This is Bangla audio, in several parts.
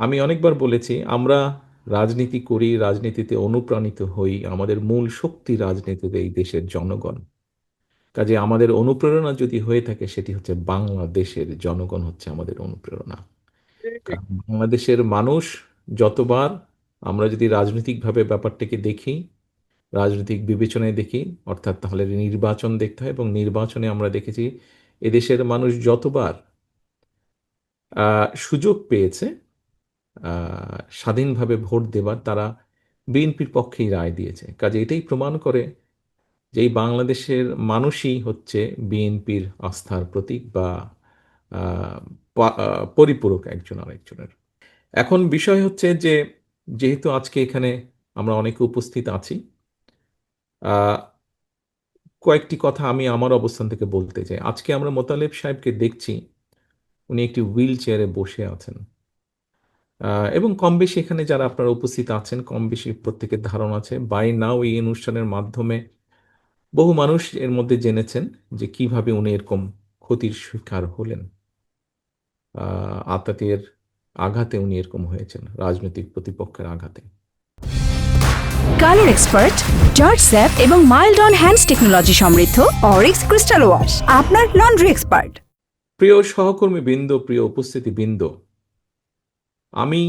আমি অনেকবার বলেছি, আমরা রাজনীতি করি, রাজনীতিতে অনুপ্রাণিত হই, আমাদের মূল শক্তি রাজনীতিতে এই দেশের জনগণ। কাজে আমাদের অনুপ্রেরণা যদি হয়ে থাকে, সেটি হচ্ছে বাংলাদেশের জনগণ হচ্ছে আমাদের অনুপ্রেরণা। বাংলাদেশের মানুষ যতবার আমরা যদি রাজনৈতিকভাবে ব্যাপারটাকে দেখি, রাজনৈতিক বিবেচনায় দেখি, অর্থাৎ তাহলে নির্বাচন দেখতে হয় এবং নির্বাচনে আমরা দেখেছি, এদেশের মানুষ যতবার সুযোগ পেয়েছে স্বাধীনভাবে ভোট দেবার তারা বিএনপির পক্ষেই রায় দিয়েছে। কাজে এটাই প্রমাণ করে যে এই বাংলাদেশের মানুষই হচ্ছে বিএনপির আস্থার প্রতীক বা পরিপূরক একজন আরেকজনের। এখন বিষয় হচ্ছে যে, যেহেতু আজকে এখানে আমরা অনেকে উপস্থিত আছি কয়েকটি কথা আমি আমার অবস্থান থেকে বলতে চাই। আজকে আমরা মোতালেব সাহেবকে দেখছি, উনি একটি হুইল চেয়ারে বসে আছেন। এবং কম বেশি এখানে যারা আপনারা উপস্থিত আছেন কম বেশি প্রত্যেকের ধারণা আছে। বাই নাও এই অনুষ্ঠানের মাধ্যমে বহু মানুষ এর মধ্যে জেনেছেন যে কীভাবে উনি এরকম ক্ষতির শিকার হলেন। আতাতের আঘাতে উনি এরকম হয়েছেন রাজনৈতিক প্রতিপক্ষের আঘাতে। কালার এক্সপার্ট জর্জ স্যাপ এবং মাইল্ড অন হ্যান্ডস টেকনোলজি সমৃদ্ধ অরিক্স ক্রিস্টাল ওয়াশ আপনার লন্ড্রি এক্সপার্ট প্রিয় সহকর্মী বৃন্দ প্রিয় উপস্থিতি বৃন্দ আমি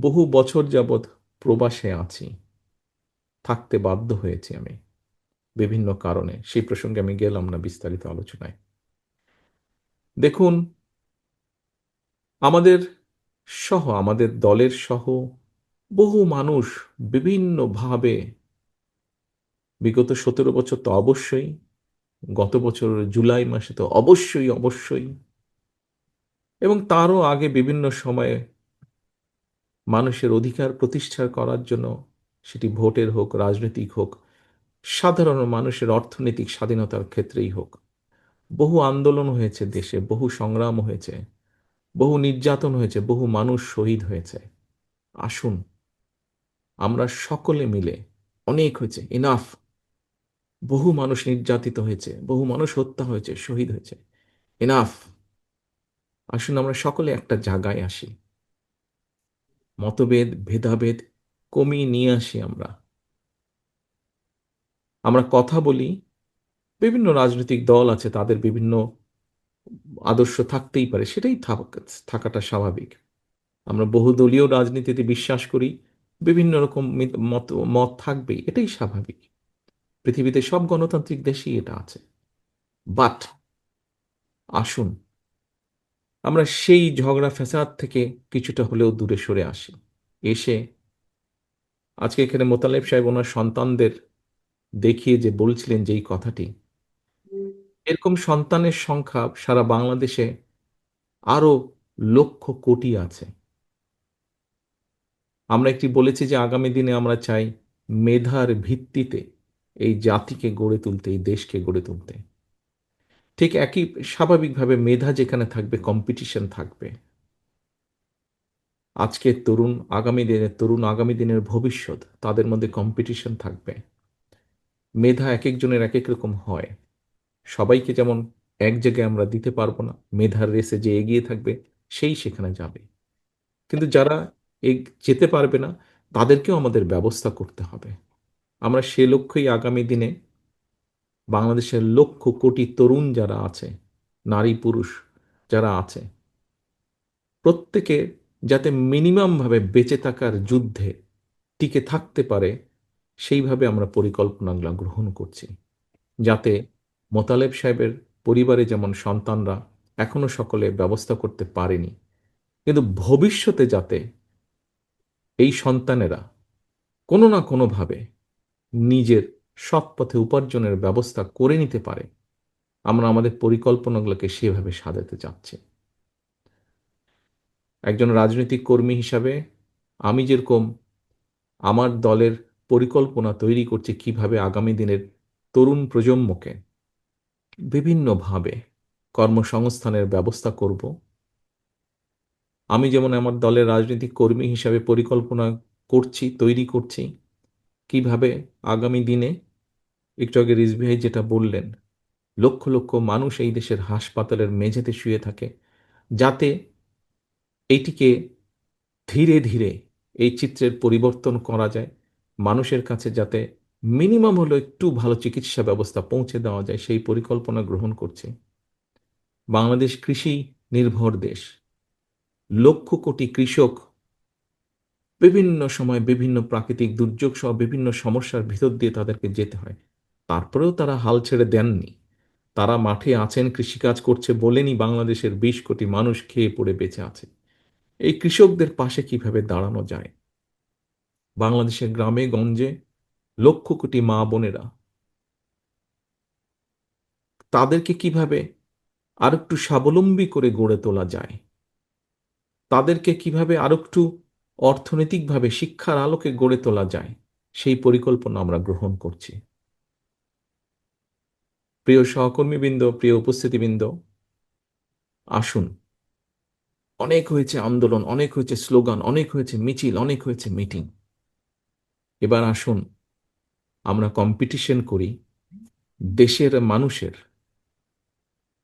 বহু বছর যাবৎ প্রবাসে আছি। থাকতে বাধ্য হয়েছি আমি বিভিন্ন কারণে। সেই প্রসঙ্গে আমি গেলাম না বিস্তারিত আলোচনায়। দেখুন, আমাদের সহ, আমাদের দলের সহ বহু মানুষ বিভিন্নভাবে বিগত সতেরো বছর তো অবশ্যই, গত বছর জুলাই মাসে তো অবশ্যই অবশ্যই, এবং তারও আগে বিভিন্ন সময়ে মানুষের অধিকার প্রতিষ্ঠা করার জন্য সেটি ভোটের হোক, রাজনৈতিক হোক, সাধারণ মানুষের অর্থনৈতিক স্বাধীনতার ক্ষেত্রেই হোক। বহু আন্দোলন হয়েছে দেশে, বহু সংগ্রাম হয়েছে, বহু নির্যাতন হয়েছে, বহু মানুষ শহীদ হয়েছে। আসুন, আমরা সকলে মিলে, অনেক হয়েছে ইনাফ বহু মানুষ নির্যাতিত হয়েছে, বহু মানুষ হত্যা হয়েছে, শহীদ হয়েছে ইনাফ আসুন আমরা সকলে একটা জায়গায় আসি। মতভেদ, ভেদাভেদ কমিয়ে নিয়ে আসি আমরা। আমরা কথা বলি, বিভিন্ন রাজনৈতিক দল আছে, তাদের বিভিন্ন আদর্শ থাকতেই পারে, সেটাই থাক- থাকাটা স্বাভাবিক। আমরা বহুদলীয় রাজনীতিতে বিশ্বাস করি, বিভিন্ন রকম মত মত থাকবেই এটাই স্বাভাবিক। পৃথিবীতে সব গণতান্ত্রিক দেশেই এটা আছে। বাট আসুন আমরা সেই ঝগড়া ফ্যাসাদ থেকে কিছুটা হলেও দূরে সরে আসি। এসে আজকে এখানে মোতালেব সাহেব ওনার সন্তানদের দেখিয়ে যে বলছিলেন যেই কথাটি, এরকম সন্তানের সংখ্যা সারা বাংলাদেশে আরও লক্ষ কোটি আছে। আমরা একটি বলেছি যে আগামী দিনে আমরা চাই মেধার ভিত্তিতে এই জাতিকে গড়ে তুলতে, এই দেশকে গড়ে তুলতে। ঠিক একই স্বাভাবিকভাবে মেধা যেখানে থাকবে কম্পিটিশন থাকবে। আজকের তরুণ আগামী দিনের তরুণ আগামী দিনের ভবিষ্যৎ, তাদের মধ্যে কম্পিটিশন থাকবে। মেধা এক একজনের এক এক রকম হয়। সবাইকে যেমন এক জায়গায় আমরা দিতে পারব না, মেধার রেসে যে এগিয়ে থাকবে, সেই সেখানে যাবে। কিন্তু যারা যেতে পারবে না, তাদেরকেও আমাদের ব্যবস্থা করতে হবে। আমরা সে লক্ষ্যেই আগামী দিনে বাংলাদেশের লক্ষ কোটি তরুণ যারা আছে, নারী, পুরুষ যারা আছে, প্রত্যেকে যাতে মিনিমামভাবে বেঁচে থাকার যুদ্ধে টিকে থাকতে পারে, সেইভাবে আমরা পরিকল্পনাগুলো গ্রহণ করছি। যাতে মোতালেব সাহেবের পরিবারে যেমন সন্তানরা এখনও সকলে ব্যবস্থা করতে পারেনি, কিন্তু ভবিষ্যতে যাতে এই সন্তানেরা কোনো না কোনোভাবে নিজের সৎ পথে উপার্জনের ব্যবস্থা করে নিতে পারে, আমরা আমাদের পরিকল্পনাগুলোকে সেভাবে সাজাতে চাচ্ছি। একজন রাজনৈতিক কর্মী হিসাবে আমি যেরকম আমার দলের পরিকল্পনা তৈরি করছি কীভাবে আগামী দিনের তরুণ প্রজন্মকে বিভিন্নভাবে কর্মসংস্থানের ব্যবস্থা করব, আমি যেমন আমার দলের রাজনৈতিক কর্মী হিসাবে পরিকল্পনা করছি, তৈরি করছি, কীভাবে আগামী দিনে একটু আগে রিজভি ভাই যেটা বললেন, লক্ষ লক্ষ মানুষ এই দেশের হাসপাতালের মেঝেতে শুয়ে থাকে যাতে এইটিকে ধীরে ধীরে এই চিত্রের পরিবর্তন করা যায়, মানুষের কাছে যাতে মিনিমাম হলো একটু ভালো চিকিৎসা ব্যবস্থা পৌঁছে দেওয়া যায়, সেই পরিকল্পনা গ্রহণ করছে। বাংলাদেশ কৃষি নির্ভর দেশ। লক্ষ কোটি কৃষক বিভিন্ন সময় বিভিন্ন প্রাকৃতিক দুর্যোগ সহ বিভিন্ন সমস্যার ভিতর দিয়ে তাদেরকে যেতে হয়। তারপরেও তারা হাল ছেড়ে দেননি। তারা মাঠে আছেন, কৃষিকাজ করছে বলেনি বাংলাদেশের বিশ কোটি মানুষ খেয়ে পড়ে বেঁচে আছে। এই কৃষকদের পাশে কীভাবে দাঁড়ানো যায়? বাংলাদেশের গ্রামে, গঞ্জে লক্ষ কোটি মা বোনেরা। তাদেরকে কীভাবে আর একটু স্বাবলম্বী করে গড়ে তোলা যায়? তাদেরকে কীভাবে আর একটু অর্থনৈতিকভাবে শিক্ষার আলোকে গড়ে তোলা যায়? সেই পরিকল্পনা আমরা গ্রহণ করছি। প্রিয় সহকর্মীবৃন্দ, প্রিয় উপস্থিতিবৃন্দ, আসুন। অনেক হয়েছে আন্দোলন, অনেক হয়েছে স্লোগান, অনেক হয়েছে মিছিল, অনেক হয়েছে মিটিং। এবার আসুন, আমরা কম্পিটিশন করি দেশের মানুষের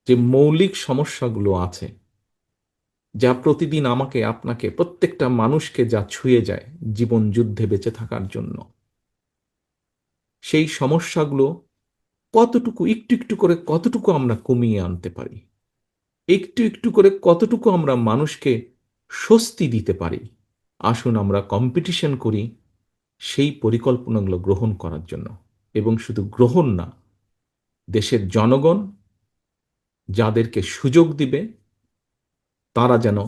যে মৌলিক সমস্যাগুলো আছে, যা প্রতিদিন আমাকে, আপনাকে, প্রত্যেকটা মানুষকে যা ছুঁয়ে যায় জীবন যুদ্ধে বেঁচে থাকার জন্য। সেই সমস্যাগুলো কতটুকু, একটু একটু করে কতটুকু আমরা কমিয়ে আনতে পারি? একটু একটু করে কতটুকু আমরা মানুষকে স্বস্তি দিতে পারি? আসুন আমরা কম্পিটিশন করি সেই পরিকল্পনাগুলো গ্রহণ করার জন্য। এবং শুধু গ্রহণ না, দেশের জনগণ যাদেরকে সুযোগ দিবে, তারা যেন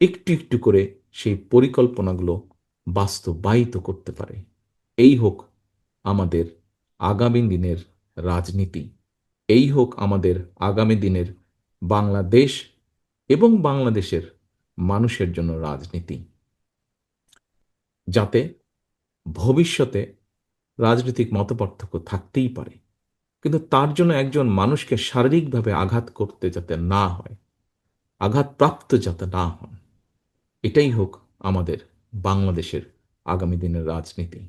একটু একটু করে সেই পরিকল্পনাগুলো বাস্তবায়িত করতে পারে। এই হোক আমাদের আগামী দিনের রাজনীতি। এই হোক আমাদের আগামী দিনের বাংলাদেশ এবং বাংলাদেশের মানুষের জন্য রাজনীতি। যাতে ভবিষ্যতে রাজনৈতিক মতপার্থক্য থাকতেই পারে। কিন্তু তার জন্য একজন মানুষকে শারীরিকভাবে আঘাত করতে যাতে না হয়, আঘাতপ্রাপ্ত যাতে না হন, এটাই হোক আমাদের বাংলাদেশের আগামী দিনের রাজনীতি।